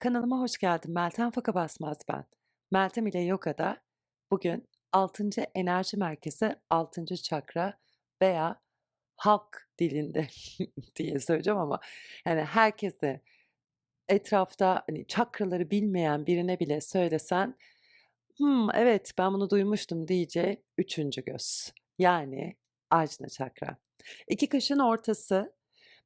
Kanalıma hoş geldin. Meltem Faka Basmaz ben. Meltem ile Yoga'da bugün 6. enerji merkezi 6. çakra veya halk dilinde diye söyleyeceğim ama yani herkese etrafta hani çakraları bilmeyen birine bile söylesen "Hımm, evet ben bunu duymuştum." diyeceği 3. göz. Yani Ajna çakra. 2 kaşın ortası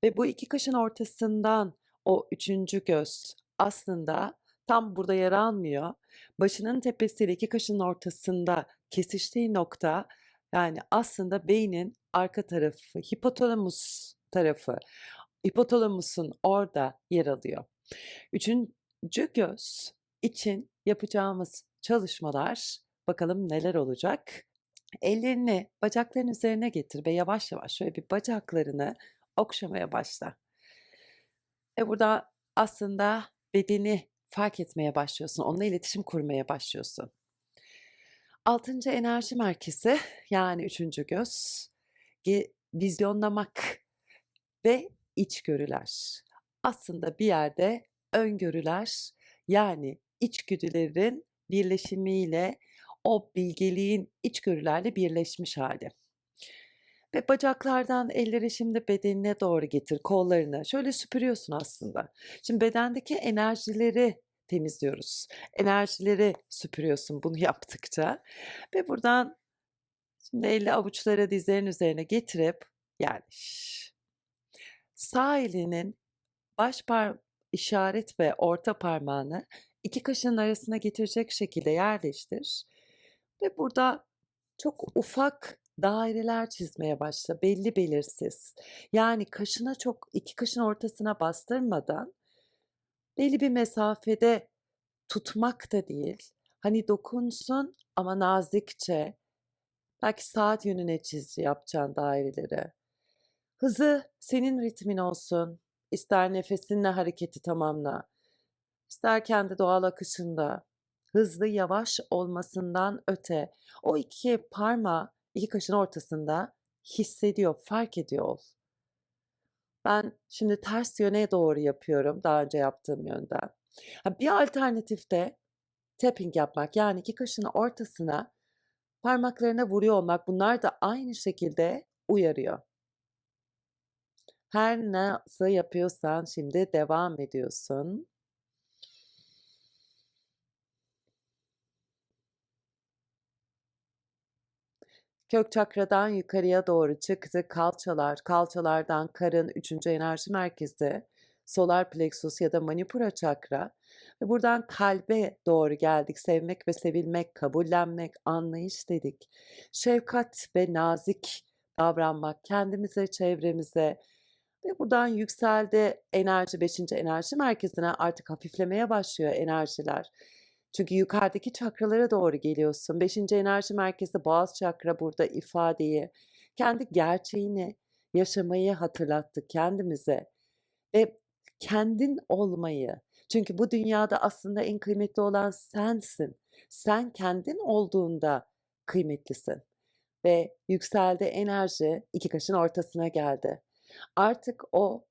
ve bu 2 kaşın ortasından o 3. göz aslında tam burada yer almıyor. Başının tepesiyle 2 kaşın ortasında kesiştiği nokta, yani aslında beynin arka tarafı, hipotalamus tarafı. Hipotalamusun orada yer alıyor. 3. göz için yapacağımız çalışmalar bakalım neler olacak? Ellerini bacakların üzerine getir ve yavaş yavaş şöyle bir bacaklarını okşamaya başla. Ve burada aslında bedeni fark etmeye başlıyorsun, onunla iletişim kurmaya başlıyorsun. 6. enerji merkezi yani 3. göz vizyonlamak ve içgörüler. Aslında bir yerde öngörüler yani içgüdülerin birleşimiyle o bilgeliğin içgörülerle birleşmiş hali. Ve bacaklardan elleri şimdi bedenine doğru getir, kollarını. Şöyle süpürüyorsun aslında. Şimdi bedendeki enerjileri temizliyoruz. Enerjileri süpürüyorsun bunu yaptıkça. Ve buradan şimdi eli avuçları dizlerin üzerine getirip yerleş. Sağ elinin baş par işaret ve orta parmağını iki kaşın arasına getirecek şekilde yerleştir. Ve burada çok ufak daireler çizmeye başla, belli belirsiz. Yani kaşına çok, iki kaşın ortasına bastırmadan belli bir mesafede tutmak da değil. Hani dokunsun ama nazikçe. Belki saat yönüne çiz yapacağın daireleri. Hızı senin ritmin olsun. İster nefesinle hareketi tamamla. İster kendi doğal akışında. Hızlı yavaş olmasından öte o iki parmağı iki kaşın ortasında hissediyor, fark ediyor ol. Ben şimdi ters yöne doğru yapıyorum daha önce yaptığım yönden. bir alternatif de tapping yapmak yani iki kaşın ortasına parmaklarına vuruyor olmak bunlar da aynı şekilde uyarıyor. Her nasıl yapıyorsan şimdi devam ediyorsun. Kök çakradan yukarıya doğru çıktı. Kalçalar, kalçalardan karın, üçüncü enerji merkezi, solar plexus ya da manipura çakra. Ve buradan kalbe doğru geldik. Sevmek ve sevilmek, kabullenmek, anlayış dedik. Şefkat ve nazik davranmak kendimize, çevremize. Ve buradan yükseldi enerji, beşinci enerji merkezine artık hafiflemeye başlıyor enerjiler. Çünkü yukarıdaki çakralara doğru geliyorsun. Beşinci enerji merkezi boğaz çakra burada ifadeyi, kendi gerçeğini yaşamayı hatırlattı kendimize. Ve kendin olmayı. Çünkü bu dünyada aslında en kıymetli olan sensin. Sen kendin olduğunda kıymetlisin. Ve yükseldi enerji iki kaşın ortasına geldi. Artık o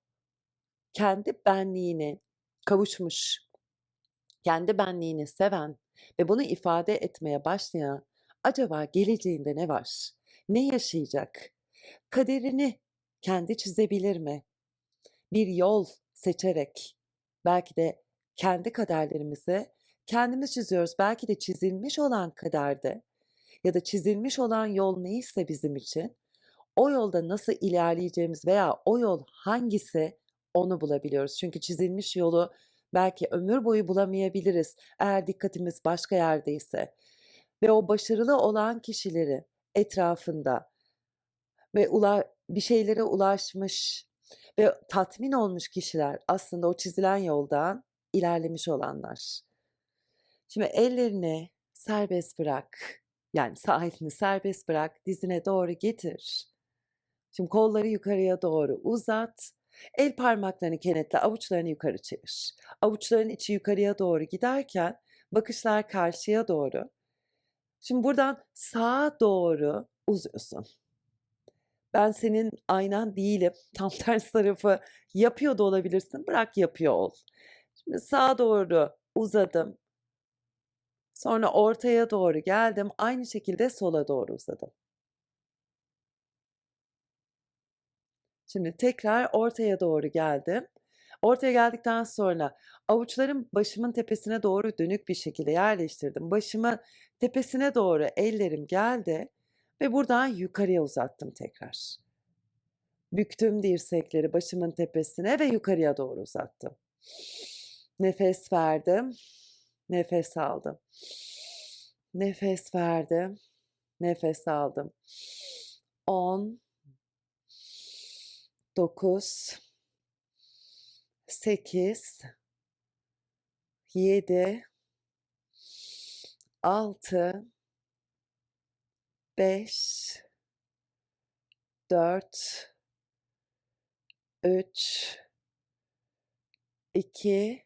kendi benliğini kavuşmuş, kendi benliğini seven ve bunu ifade etmeye başlayan acaba geleceğinde ne var? Ne yaşayacak? Kaderini kendi çizebilir mi? Bir yol seçerek belki de kendi kaderlerimizi kendimiz çiziyoruz. Belki de çizilmiş olan kaderde ya da çizilmiş olan yol neyse bizim için o yolda nasıl ilerleyeceğimiz veya o yol hangisi onu bulabiliyoruz. Çünkü çizilmiş yolu belki ömür boyu bulamayabiliriz eğer dikkatimiz başka yerdeyse. Ve o başarılı olan kişileri etrafında ve bir şeylere ulaşmış ve tatmin olmuş kişiler aslında o çizilen yoldan ilerlemiş olanlar. Şimdi ellerini serbest bırak. Yani sağ elini serbest bırak, dizine doğru getir. Şimdi kolları yukarıya doğru uzat El parmaklarını kenetle, avuçlarını yukarı çevir. Avuçların içi yukarıya doğru giderken bakışlar karşıya doğru. Şimdi buradan sağa doğru uzuyorsun. Ben senin aynan değilim. Tam ters tarafı yapıyor da olabilirsin. Bırak yapıyor ol. Şimdi sağa doğru uzadım. Sonra ortaya doğru geldim. Aynı şekilde sola doğru uzadım. Şimdi tekrar ortaya doğru geldim. Ortaya geldikten sonra avuçlarım başımın tepesine doğru dönük bir şekilde yerleştirdim. Başımın tepesine doğru ellerim geldi ve buradan yukarıya uzattım tekrar. Büktüm dirsekleri başımın tepesine ve yukarıya doğru uzattım. Nefes verdim. Nefes aldım. Nefes verdim. Nefes aldım. 10 9 8 7 6 5 4 3 2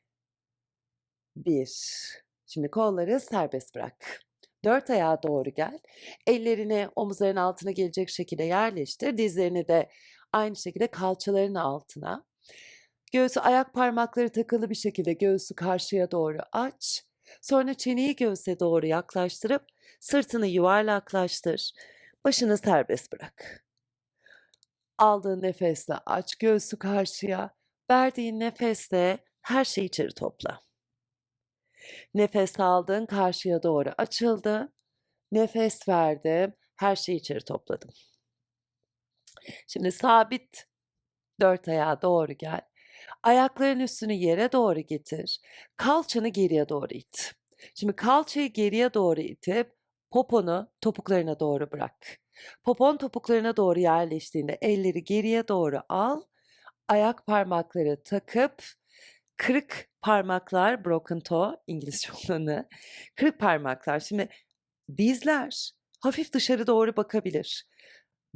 1 Şimdi kolları serbest bırak. Dört ayağa doğru gel. Ellerini omuzların altına gelecek şekilde yerleştir. Dizlerini de aynı şekilde kalçaların altına. Göğsü ayak parmakları takılı bir şekilde göğsü karşıya doğru aç. Sonra çeneyi göğse doğru yaklaştırıp sırtını yuvarlaklaştır. Başını serbest bırak. Aldığın nefesle aç göğsü karşıya. Verdiğin nefesle her şeyi içeri topla. Nefes aldın, karşıya doğru açıldı. Nefes verdim, her şeyi içeri topladım. Şimdi sabit dört ayağa doğru gel. Ayakların üstünü yere doğru getir. Kalçanı geriye doğru it. Şimdi kalçayı geriye doğru itip poponu topuklarına doğru bırak. Popon topuklarına doğru yerleştiğinde elleri geriye doğru al. Ayak parmakları takıp kırık parmaklar, broken toe İngilizce olanı. Kırık parmaklar. Şimdi dizler hafif dışarı doğru bakabilir.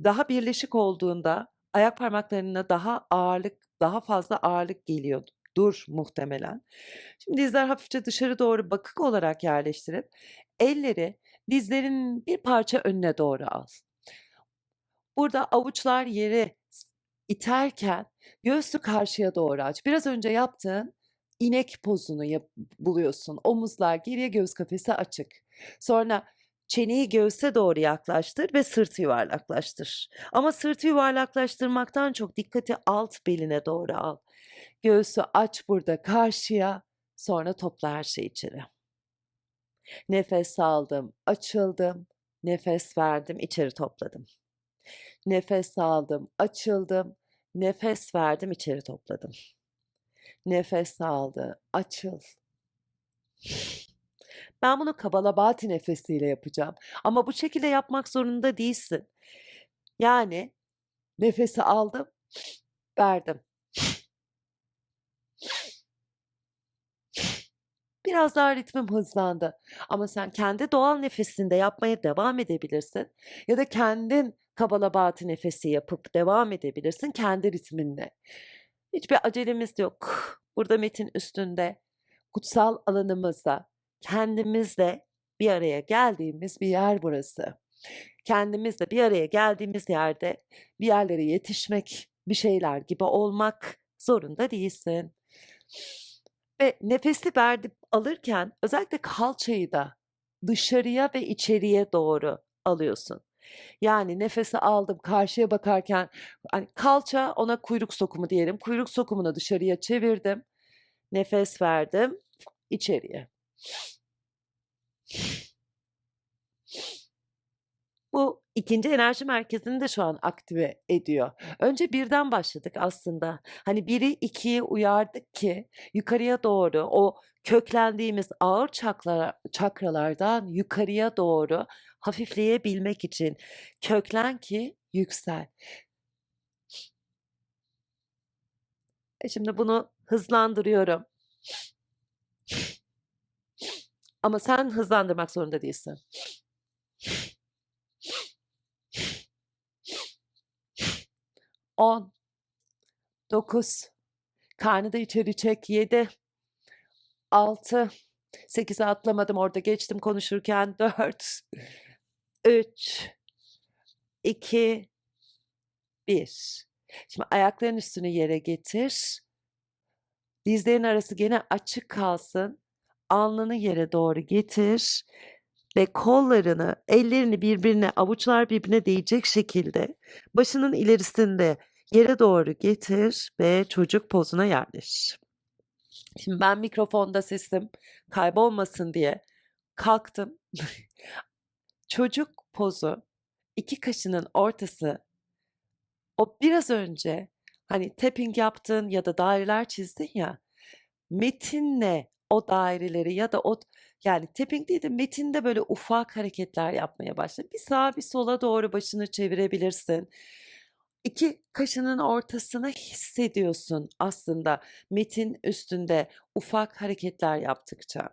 Daha birleşik olduğunda ayak parmaklarına daha ağırlık, daha fazla ağırlık geliyor. Dur muhtemelen. Şimdi dizler hafifçe dışarı doğru bakık olarak yerleştirip elleri dizlerin bir parça önüne doğru al. Burada avuçlar yere iterken göğsü karşıya doğru aç. Biraz önce yaptığın inek pozunu yap, buluyorsun. Omuzlar geriye göğüs kafesi açık. Sonra çeneyi göğse doğru yaklaştır ve sırtı yuvarlaklaştır. Ama sırtı yuvarlaklaştırmaktan çok dikkati alt beline doğru al. Göğsü aç burada karşıya, sonra topla her şeyi içeri. Nefes aldım, açıldım, nefes verdim, içeri topladım. Nefes aldım, açıldım, nefes verdim, içeri topladım. Nefes aldı, açıl. Ben bunu kabalabati nefesiyle yapacağım. Ama bu şekilde yapmak zorunda değilsin. Yani nefesi aldım, verdim. Biraz daha ritmim hızlandı. Ama sen kendi doğal nefesinde yapmaya devam edebilirsin. Ya da kendin kabalabati nefesi yapıp devam edebilirsin kendi ritminle. Hiçbir acelemiz yok. Burada metin üstünde kutsal alanımızda kendimizle bir araya geldiğimiz bir yer burası. Kendimizle bir araya geldiğimiz yerde bir yerlere yetişmek, bir şeyler gibi olmak zorunda değilsin. Ve nefesi verdik alırken özellikle kalçayı da dışarıya ve içeriye doğru alıyorsun. Yani nefesi aldım karşıya bakarken hani kalça ona kuyruk sokumu diyelim. Kuyruk sokumunu dışarıya çevirdim. Nefes verdim içeriye. Bu ikinci enerji merkezini de şu an aktive ediyor. Önce birden başladık aslında. Hani biri ikiyi uyardık ki yukarıya doğru o köklendiğimiz ağır çakralar, çakralardan yukarıya doğru hafifleyebilmek için köklen ki yüksel. E şimdi bunu hızlandırıyorum. Ama sen hızlandırmak zorunda değilsin. On, dokuz, karnı da içeri çek, yedi, altı, sekize atlamadım orada geçtim konuşurken, dört, üç, iki, bir. Şimdi ayakların üstünü yere getir. Dizlerin arası gene açık kalsın. Alnını yere doğru getir ve kollarını, ellerini birbirine, avuçlar birbirine değecek şekilde başının ilerisinde yere doğru getir ve çocuk pozuna yerleş. Şimdi ben mikrofonda sesim kaybolmasın diye kalktım. Çocuk pozu, iki kaşının ortası, o biraz önce hani tapping yaptın ya da daireler çizdin ya, metinle o daireleri ya da o yani tapping değil de metinde böyle ufak hareketler yapmaya başla. Bir sağa bir sola doğru başını çevirebilirsin. İki kaşının ortasını hissediyorsun aslında metin üstünde ufak hareketler yaptıkça.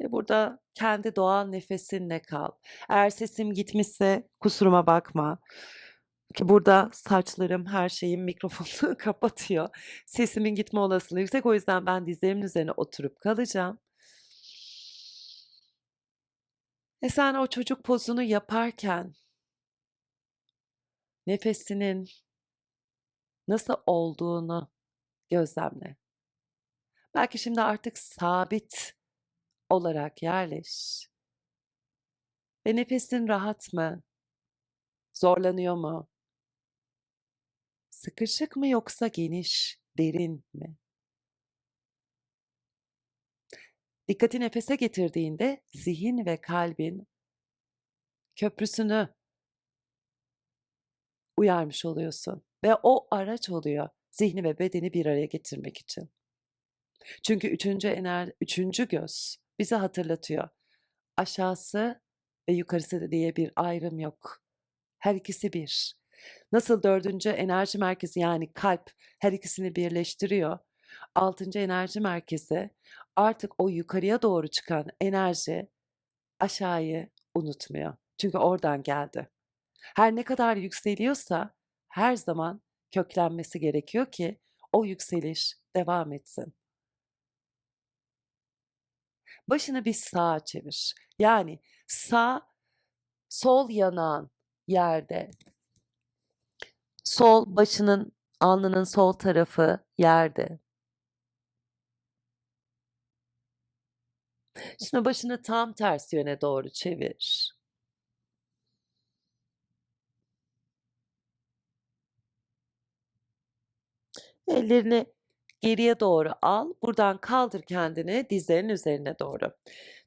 E burada kendi doğal nefesinle kal. Eğer sesim gitmişse kusuruma bakma. Ki burada saçlarım, her şeyim mikrofonu kapatıyor. Sesimin gitme olasılığı yüksek. O yüzden ben dizlerimin üzerine oturup kalacağım. E sen o çocuk pozunu yaparken nefesinin nasıl olduğunu gözlemle. Belki şimdi artık sabit olarak yerleş. Ve nefesin rahat mı? Zorlanıyor mu? Sıkışık mı yoksa geniş, derin mi? Dikkati nefese getirdiğinde zihin ve kalbin köprüsünü uyarmış oluyorsun ve o araç oluyor zihni ve bedeni bir araya getirmek için. Çünkü üçüncü ener, üçüncü göz bize hatırlatıyor. Aşağısı ve yukarısı diye bir ayrım yok. Her ikisi bir. Nasıl dördüncü enerji merkezi yani kalp her ikisini birleştiriyor. Altıncı enerji merkezi artık o yukarıya doğru çıkan enerji aşağıyı unutmuyor. Çünkü oradan geldi. Her ne kadar yükseliyorsa her zaman köklenmesi gerekiyor ki o yükseliş devam etsin. Başını bir sağa çevir. Yani sağ sol yanağın yerde. Sol başının alnının sol tarafı yerde. Şimdi başını tam ters yöne doğru çevir. Ellerini geriye doğru al. Buradan kaldır kendini dizlerin üzerine doğru.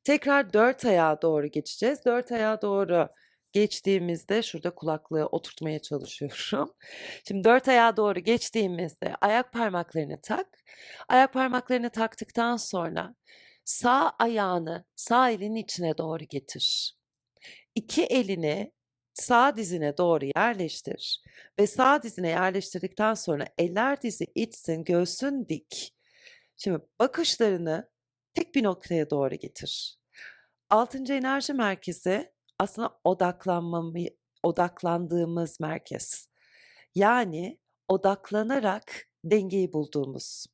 Tekrar dört ayağa doğru geçeceğiz. Dört ayağa doğru geçtiğimizde şurada kulaklığı oturtmaya çalışıyorum. Şimdi dört ayağa doğru geçtiğimizde ayak parmaklarını tak. Ayak parmaklarını taktıktan sonra sağ ayağını sağ elinin içine doğru getir. İki elini sağ dizine doğru yerleştir ve sağ dizine yerleştirdikten sonra eller dizi içsin, göğsün dik. Şimdi bakışlarını tek bir noktaya doğru getir. Altıncı enerji merkezi aslında odaklanmamı, odaklandığımız merkez. Yani odaklanarak dengeyi bulduğumuz.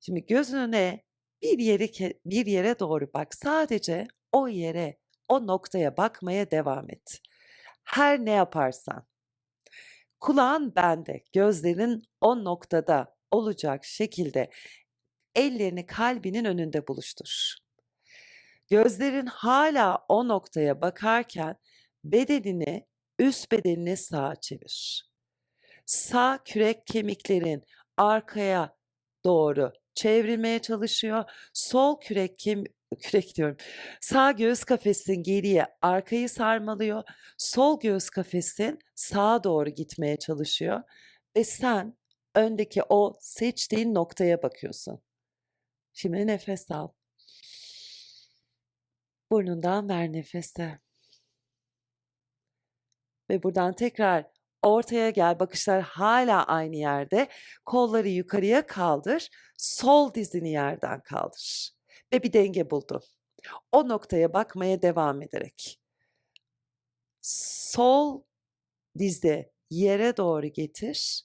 Şimdi gözüne bir yere bir yere doğru bak. Sadece o yere, o noktaya bakmaya devam et. Her ne yaparsan. Kulağın bende, gözlerin o noktada olacak şekilde ellerini kalbinin önünde buluştur. Gözlerin hala o noktaya bakarken bedenini üst bedenine sağa çevir. Sağ kürek kemiklerin arkaya doğru çevrilmeye çalışıyor. Sol kürek kem kürek diyorum. Sağ göğüs kafesin geriye arkayı sarmalıyor. Sol göğüs kafesin sağa doğru gitmeye çalışıyor ve sen öndeki o seçtiğin noktaya bakıyorsun. Şimdi nefes al. Burnundan ver nefesi. Ve buradan tekrar ortaya gel. Bakışlar hala aynı yerde. Kolları yukarıya kaldır. Sol dizini yerden kaldır. Ve bir denge buldun. O noktaya bakmaya devam ederek. Sol dizde yere doğru getir.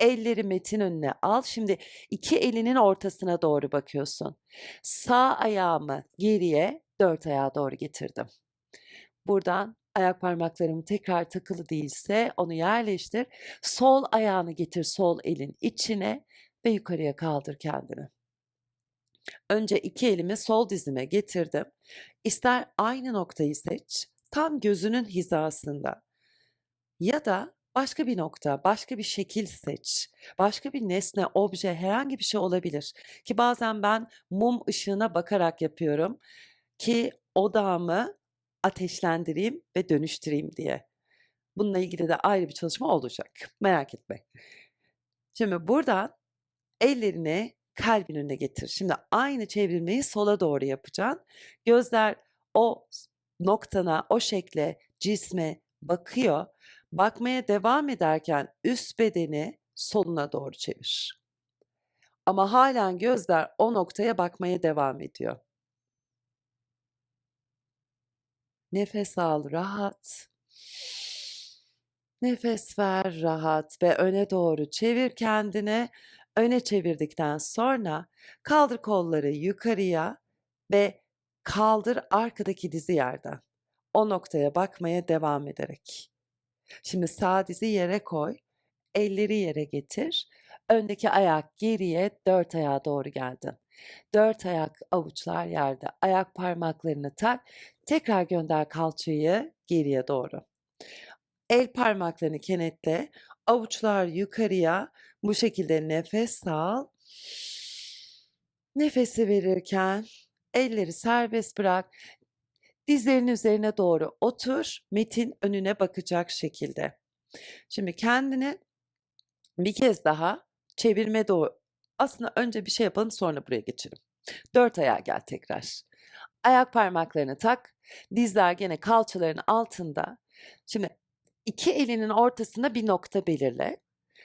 Elleri metin önüne al. Şimdi iki elinin ortasına doğru bakıyorsun. Sağ ayağımı geriye, dört ayağa doğru getirdim. Buradan ayak parmaklarım tekrar takılı değilse onu yerleştir. Sol ayağını getir sol elin içine ve yukarıya kaldır kendini. Önce iki elimi sol dizime getirdim. İster aynı noktayı seç, tam gözünün hizasında. Ya da başka bir nokta, başka bir şekil seç. Başka bir nesne, obje, herhangi bir şey olabilir. Ki bazen ben mum ışığına bakarak yapıyorum ki odağımı ateşlendireyim ve dönüştüreyim diye. Bununla ilgili de ayrı bir çalışma olacak. Merak etme. Şimdi buradan ellerini kalbin önüne getir. Şimdi aynı çevirmeyi sola doğru yapacaksın. Gözler o noktana, o şekle, cisme bakıyor. Bakmaya devam ederken üst bedeni soluna doğru çevir. Ama halen gözler o noktaya bakmaya devam ediyor. Nefes al rahat. Nefes ver rahat ve öne doğru çevir kendini. Öne çevirdikten sonra kaldır kolları yukarıya ve kaldır arkadaki dizi yerden. O noktaya bakmaya devam ederek. Şimdi sağ dizi yere koy. Elleri yere getir. Öndeki ayak geriye dört ayağa doğru geldin. Dört ayak avuçlar yerde. Ayak parmaklarını tak. Tekrar gönder kalçayı geriye doğru. El parmaklarını kenetle. Avuçlar yukarıya. Bu şekilde nefes al. Nefesi verirken elleri serbest bırak. Dizlerin üzerine doğru otur. Metin önüne bakacak şekilde. Şimdi kendini bir kez daha çevirme doğru. Aslında önce bir şey yapalım sonra buraya geçelim. Dört ayağa gel tekrar. Ayak parmaklarını tak. Dizler gene kalçaların altında. Şimdi iki elinin ortasında bir nokta belirle.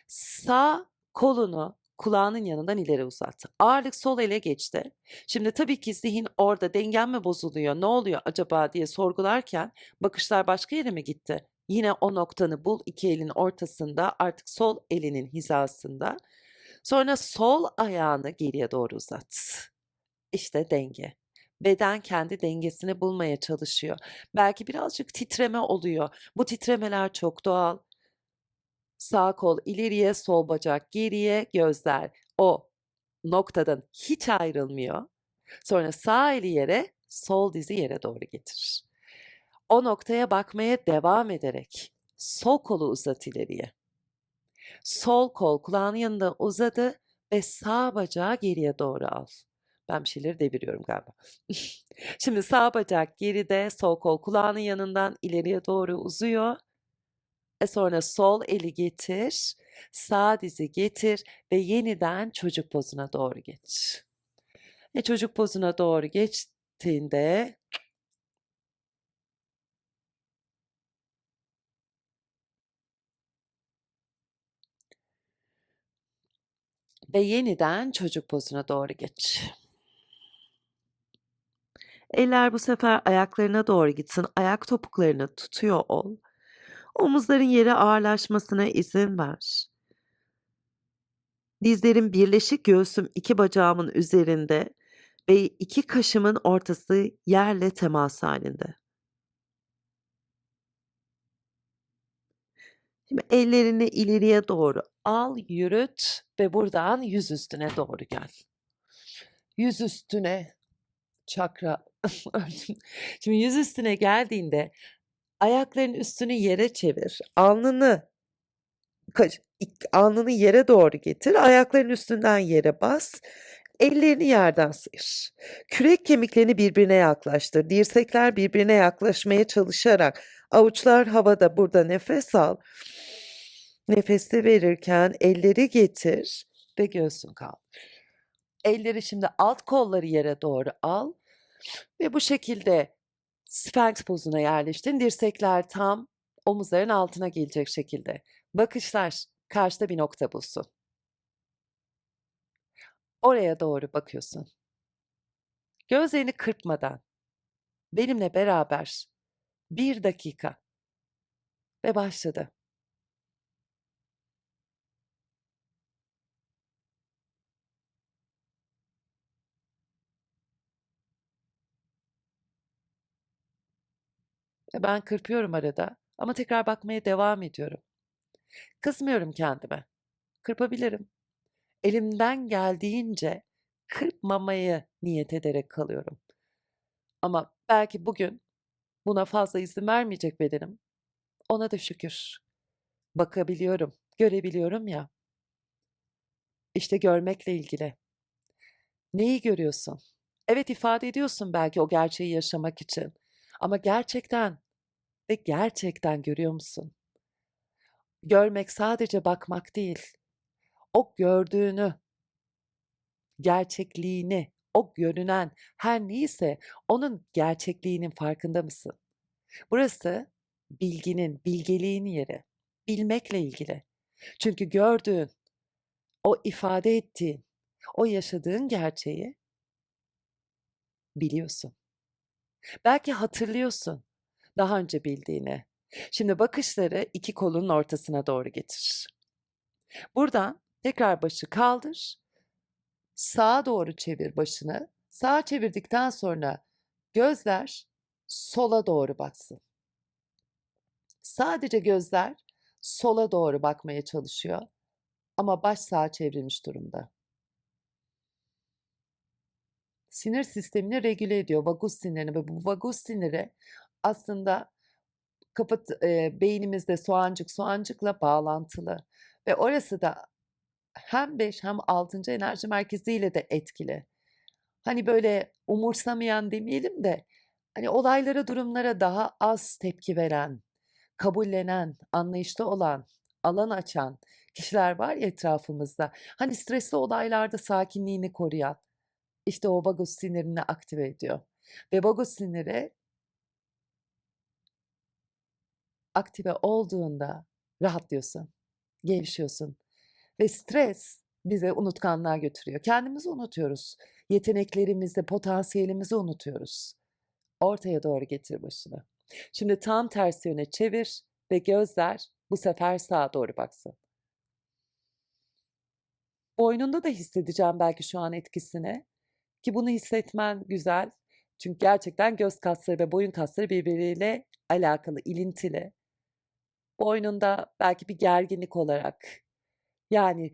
Sağ kolunu kulağının yanından ileri uzat. Ağırlık sol ele geçti. Şimdi tabii ki zihin orada dengen mi bozuluyor, ne oluyor acaba diye sorgularken bakışlar başka yere mi gitti? Yine o noktanı bul iki elin ortasında artık sol elinin hizasında. Sonra sol ayağını geriye doğru uzat. İşte denge. Beden kendi dengesini bulmaya çalışıyor. Belki birazcık titreme oluyor. Bu titremeler çok doğal. Sağ kol ileriye, sol bacak geriye, gözler o noktadan hiç ayrılmıyor. Sonra sağ eli yere, sol dizi yere doğru getir. O noktaya bakmaya devam ederek sol kolu uzat ileriye. Sol kol kulağının yanında uzadı ve sağ bacağı geriye doğru al. Ben bir şeyleri deviriyorum galiba. Şimdi sağ bacak geride, sol kol kulağının yanından ileriye doğru uzuyor. E sonra sol eli getir, sağ dizi getir ve yeniden çocuk pozuna doğru geç. E çocuk pozuna doğru geçtiğinde ve yeniden çocuk pozuna doğru geç. Eller bu sefer ayaklarına doğru gitsin. Ayak topuklarını tutuyor ol. Omuzların yere ağırlaşmasına izin ver. Dizlerim birleşik göğsüm iki bacağımın üzerinde ve iki kaşımın ortası yerle temas halinde. Şimdi ellerini ileriye doğru al, yürüt ve buradan yüz üstüne doğru gel. Yüz üstüne çakra. Şimdi yüz üstüne geldiğinde ayakların üstünü yere çevir. Alnını alnını yere doğru getir. Ayakların üstünden yere bas. Ellerini yerden sıyır. Kürek kemiklerini birbirine yaklaştır. Dirsekler birbirine yaklaşmaya çalışarak avuçlar havada burada nefes al. Nefesi verirken elleri getir ve göğsün kaldır. Elleri şimdi alt kolları yere doğru al ve bu şekilde Sphinx pozuna yerleştin. Dirsekler tam omuzların altına gelecek şekilde. Bakışlar karşıda bir nokta bulsun. Oraya doğru bakıyorsun. Gözlerini kırpmadan benimle beraber bir dakika ve başladı. E, ben kırpıyorum arada ama tekrar bakmaya devam ediyorum. Kızmıyorum kendime. Kırpabilirim. Elimden geldiğince kırpmamayı niyet ederek kalıyorum. Ama belki bugün buna fazla izin vermeyecek bedenim. Ona da şükür. Bakabiliyorum, görebiliyorum ya. İşte görmekle ilgili. Neyi görüyorsun? Evet ifade ediyorsun belki o gerçeği yaşamak için. Ama gerçekten ve gerçekten görüyor musun? Görmek sadece bakmak değil. O gördüğünü, gerçekliğini, o görünen her neyse onun gerçekliğinin farkında mısın? Burası bilginin, bilgeliğin yeri. Bilmekle ilgili. Çünkü gördüğün, o ifade ettiğin, o yaşadığın gerçeği biliyorsun. Belki hatırlıyorsun daha önce bildiğini. Şimdi bakışları iki kolunun ortasına doğru getir. Buradan tekrar başı kaldır. Sağa doğru çevir başını. Sağa çevirdikten sonra gözler sola doğru baksın. Sadece gözler sola doğru bakmaya çalışıyor ama baş sağa çevrilmiş durumda. Sinir sistemini regüle ediyor vagus sinirini ve bu vagus siniri aslında kapat e, beynimizde soğancık soğancıkla bağlantılı ve orası da hem 5 hem 6. enerji merkeziyle de etkili. Hani böyle umursamayan demeyelim de hani olaylara, durumlara daha az tepki veren, kabullenen, anlayışlı olan, alan açan kişiler var ya etrafımızda. Hani stresli olaylarda sakinliğini koruyan. İşte o vagus sinirini aktive ediyor. Ve vagus siniri aktive olduğunda rahatlıyorsun, gevşiyorsun. Ve stres bize unutkanlığa götürüyor. Kendimizi unutuyoruz. Yeteneklerimizi, potansiyelimizi unutuyoruz. Ortaya doğru getir başını. Şimdi tam tersi yöne çevir ve gözler bu sefer sağa doğru baksın. Boynunda da hissedeceğim belki şu an etkisini. Ki bunu hissetmen güzel. Çünkü gerçekten göz kasları ve boyun kasları birbiriyle alakalı, ilintili. Boynunda belki bir gerginlik olarak yani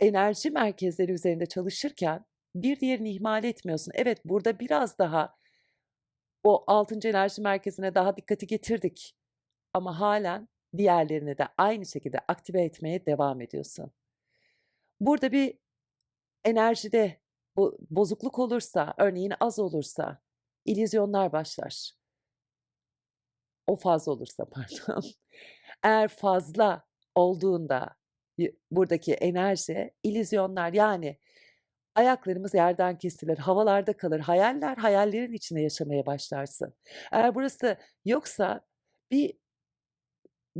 enerji merkezleri üzerinde çalışırken bir diğerini ihmal etmiyorsun. Evet burada biraz daha o 6. enerji merkezine daha dikkati getirdik. Ama halen diğerlerini de aynı şekilde aktive etmeye devam ediyorsun. Burada bir enerjide bu bozukluk olursa, örneğin az olursa illüzyonlar başlar. O fazla olursa pardon. Eğer fazla olduğunda buradaki enerji illüzyonlar yani ayaklarımız yerden kesilir, havalarda kalır, hayaller hayallerin içinde yaşamaya başlarsın. Eğer burası yoksa bir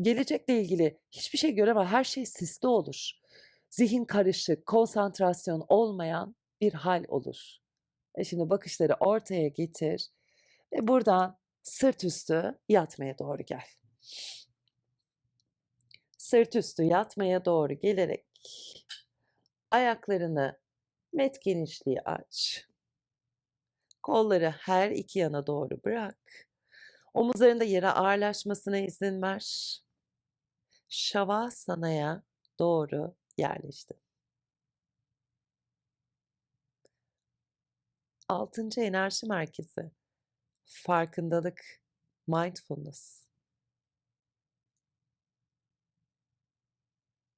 gelecekle ilgili hiçbir şey göremez, her şey sisli olur. Zihin karışık, konsantrasyon olmayan bir hal olur. E şimdi bakışları ortaya getir ve buradan sırt üstü yatmaya doğru gel. Sırt üstü yatmaya doğru gelerek ayaklarını met genişliği aç. Kolları her iki yana doğru bırak. Omuzlarında yere ağırlaşmasına izin ver. Şavasana'ya doğru yerleştir. Altıncı enerji merkezi. Farkındalık, mindfulness.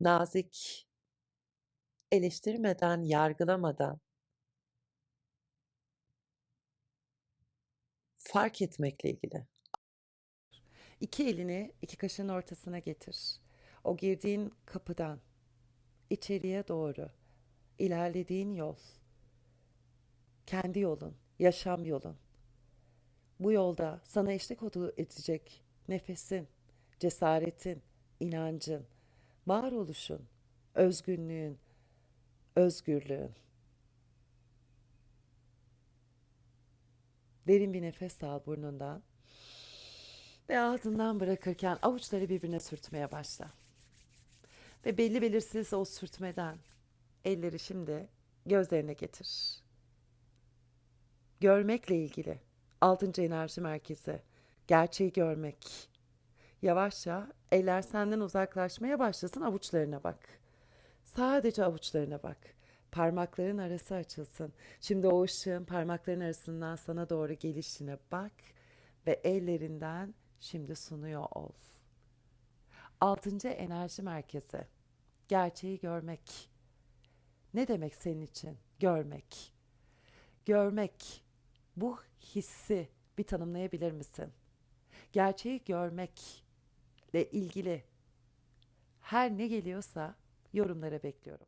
Nazik, eleştirmeden, yargılamadan fark etmekle ilgili. İki elini iki kaşın ortasına getir. O girdiğin kapıdan içeriye doğru ilerlediğin yol kendi yolun, yaşam yolun. Bu yolda sana eşlik edecek nefesin, cesaretin, inancın, varoluşun, özgünlüğün, özgürlüğün. Derin bir nefes al burnundan ve ağzından bırakırken avuçları birbirine sürtmeye başla. Ve belli belirsiz o sürtmeden elleri şimdi gözlerine getir görmekle ilgili. Altıncı enerji merkezi. Gerçeği görmek. Yavaşça eller senden uzaklaşmaya başlasın avuçlarına bak. Sadece avuçlarına bak. Parmakların arası açılsın. Şimdi o ışığın parmakların arasından sana doğru gelişine bak ve ellerinden şimdi sunuyor ol. Altıncı enerji merkezi. Gerçeği görmek. Ne demek senin için görmek? Görmek. Bu hissi bir tanımlayabilir misin? Gerçeği görmekle ilgili her ne geliyorsa yorumlara bekliyorum.